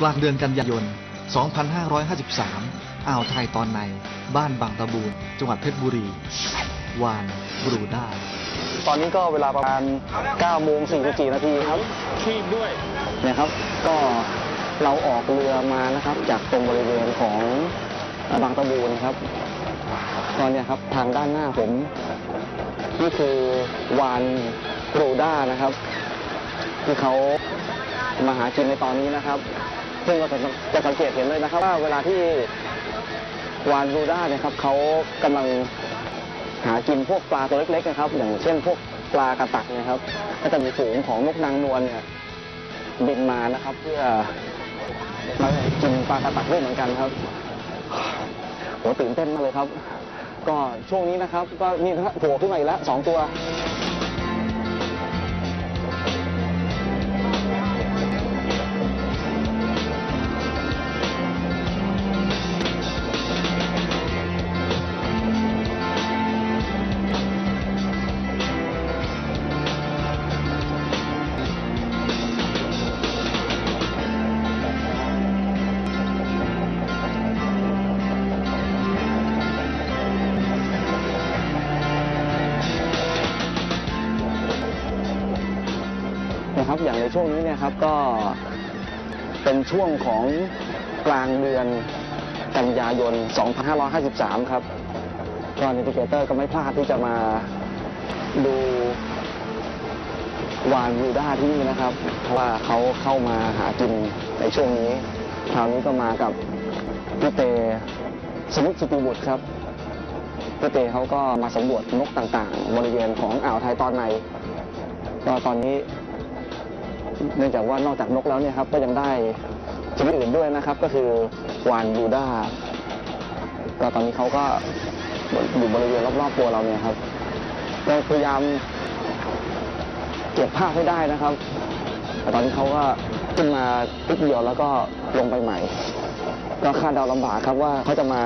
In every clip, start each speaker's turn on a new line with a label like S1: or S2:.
S1: กลางเดือนกันยายน 2553 อ่าวไทยตอนใน บ้านบางตะบูน จังหวัดเพชรบุรี วานบรูด้า
S2: ตอนนี้ก็เวลาประมาณ9โมง44นาทีครับ
S3: ชีพด้วย
S2: เนี่ยครับ ก็เราออกเรือมานะครับ จากตรงบริเวณของบางตะบูนครับ ตอนเนี้ยครับทางด้านหน้าผมนี่คือวานโกรด้านะครับ ที่เขามาหากินในตอนนี้นะครับ ซึ่งเราจะสังเกตเห็นเลยนะครับว่าเวลาที่วานรูด้าเนี่ยครับเขากำลังหากินพวกปลาตัวเล็กๆนะครับ อย่างเช่นพวกปลากระตักนะครับ ก็จะมีฝูงของนกนางนวลเนี่ยบินมานะครับ เพื่อมากินปลากระตักด้วยเหมือนกันครับโหตื่นเต้นมากเลยครับ ก็ช่วงนี้นะครับ ก็นี่นะครับโผล่ขึ้นมาอีกแล้วสองตัว นะครับอย่างในช่วงนี้เนี่ยครับก็เป็นช่วงของกลางเดือนกันยายน 2553 ครับก็นิติเกเตอร์ก็ไม่พลาดที่จะมาดูวานบลูด้าที่นี่นะครับ เพราะว่าเขาเข้ามาหากินในช่วงนี้คราวนี้ก็มากับพี่เตสมุทรสุติบุตรครับพี่เตเขาก็มาสำรวจนกต่างๆ บริเวณของอ่าวไทยตอนในก็ตอนนี้ เนื่องจากว่านอกจากนกแล้วเนี่ยครับก็ยังได้ชนิดอื่นด้วยนะครับ ก็คือวานบูด้าก็ตอนนี้เขาก็อยู่บริเวณรอบๆตัวเราเนี่ยครับเราพยายามเก็บภาพให้ได้นะครับแต่ตอนนี้เขาก็ขึ้นมานิดเดียวแล้วก็ลงไปใหม่ ก็คาดเดาลำบากครับว่าเขาจะมา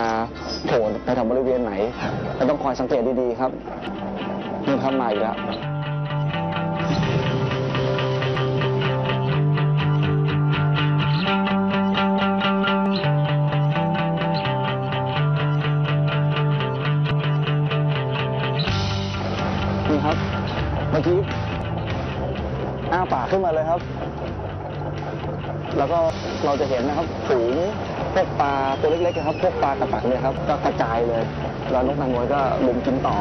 S2: โผล่ในแถวบริเวณไหนเราต้องคอยสังเกตดีๆครับนี่ครับมาอีกแล้ว มื่อกี้อ้าปากขึ้นมาเลยครับ แล้วก็เราจะเห็นนะครับฝูงพวกปลาตัวเล็กๆนะครับพวกปลากระตักเนี่ยครับก็กระจายเลย แล้วนกนางนวลก็ลุมกินต่อ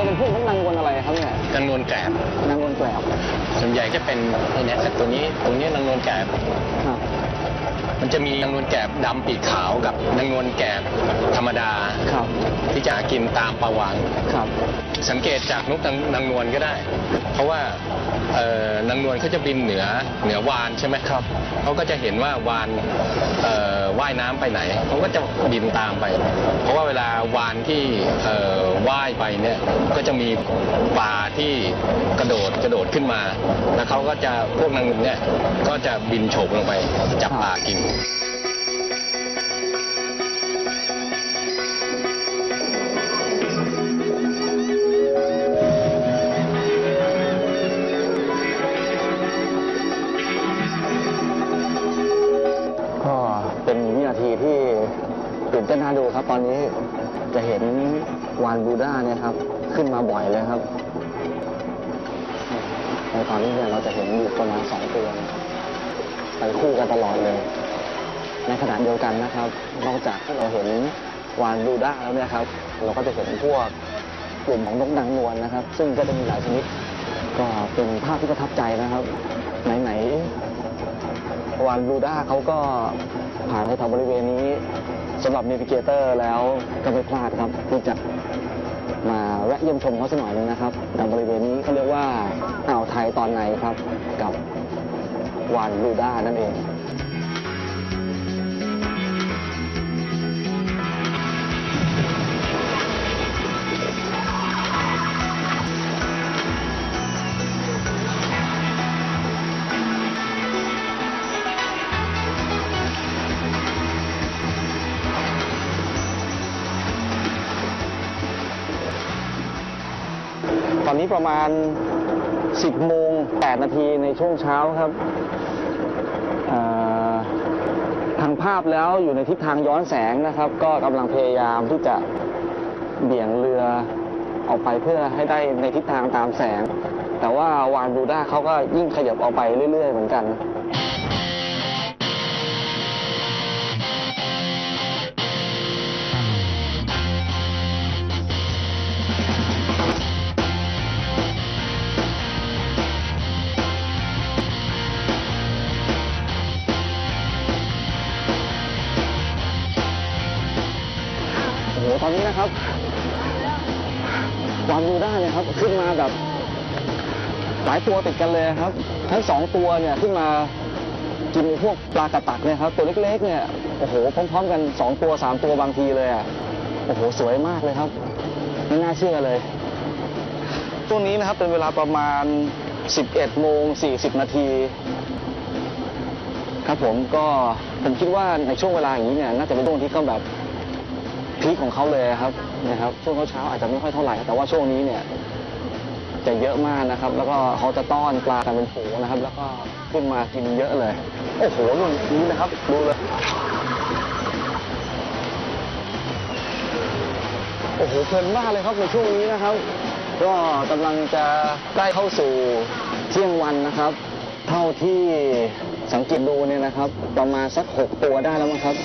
S2: พี่เจเป็นพวกนกนางนวลอะไรครับเนี่ย
S3: นางนวลแกบ
S2: นางนวลแกลบ
S3: ส่วนใหญ่จะเป็นไอ้เนี่ยตัวนี้ตรงนี้นางนวลแกบ
S2: ครับ
S3: มันจะมีนางนวลแกบดำปีกขาวกับนางนวลแกบธรรมดา
S2: ครับ
S3: ที่จะหากินตามปลาวาง
S2: ครับ
S3: สังเกตจากนกนางนางนวลก็ได้ เพราะว่าเอ่อนางนวลเขาจะบินเหนือเหนือวานใช่ไหมครับเขาก็จะเห็นว่าวานเอ่อว่ายน้ำไปไหนเขาก็จะบินตามไป เพราะว่าเวลาวานที่เอ่อว่ายไปเนี่ยก็จะมีปลาที่ กระโดดขึ้นมา แล้วเขาก็จะพวกนางนวลเนี่ยก็จะบินโฉบลงไปจับปลากิน
S2: ก็เป็นวินาทีที่ตื่นเต้นน่าดูครับ ตอนนี้จะเห็นวานบูด้าเนี่ยครับ ขึ้นมาบ่อยเลยครับ ในตอนนี้เนี่ยเราจะเห็นอยู่ประมาณสองตัวไปคู่กันตลอดเลย ในขณะเดียวกันนะครับ นอกจากที่เราเห็นวานบูด้าแล้วเนี่ยครับ เราก็จะเห็นพวกกลุ่มของนกนางนวลนะครับ ซึ่งก็จะมีหลายชนิด ก็เป็นภาพที่ประทับใจนะครับ ไหนๆวานบูด้าเขาก็ผ่านในแถวบริเวณนี้สำหรับนวิเกเตอร์แล้วก็ไม่พลาดครับที่จะ มาแวะเยี่ยมชมเขาสักหน่อยหนึงนะครับในบริเวณนี้เขาเรียกว่าอ่าวไทยตอนในครับกับวานบลูด้านั่นเอง อนนี้ประมาณ 10 โมง 8 นาทีในช่วงเช้าครับทางภาพแล้วอยู่ในทิศทางย้อนแสงนะครับ ก็กำลังพยายามที่จะเบี่ยงเรือออกไปเพื่อให้ได้ในทิศทางตามแสง แต่ว่าวานบรูด้าเขาก็ยิ่งขยับออกไปเรื่อย ๆ เหมือนกัน โอ้โหตอนนี้นะครับวานบรูด้เนี่ยครับ ขึ้นมาแบบหลายตัวติดกันเลยครับ ทั้งสองตัวเนี่ยขึ้นมากินพวกปลากระตักเนี่ยครับตัวเล็กๆเนี่ยโอ้โหพร้อมๆกันสองตัวสามตัวบางทีเลยอะโอ้โหสวยมากเลยครับไม่น่าเชื่อเลยช่วงนี้นะครับเป็นเวลาประมาณ 11โมง40 นาทีครับผมก็ผมคิดว่าในช่วงเวลาอย่างนี้เนี่ยน่าจะเป็นช่วงที่เขาแบบ พีคของเขาเลยครับนะครับช่วงเช้าอาจจะไม่ค่อยเท่าไหร่ แต่ว่าช่วงนี้เนี่ยจะเยอะมากนะครับ แล้วก็เขาจะต้อนปลากันเป็นฝูงนะครับ แล้วก็ขึ้นมากินเยอะเลย โอ้โหนู่นนี่นะครับดูเลยโอ้โหเพลินมากเลยครับในช่วงนี้นะครับ ก็กำลังจะใกล้เข้าสู่เที่ยงวันนะครับ เท่าที่สังเกตดูเนี่ยนะครับ ประมาณสักหกตัวได้แล้วมั้งครับ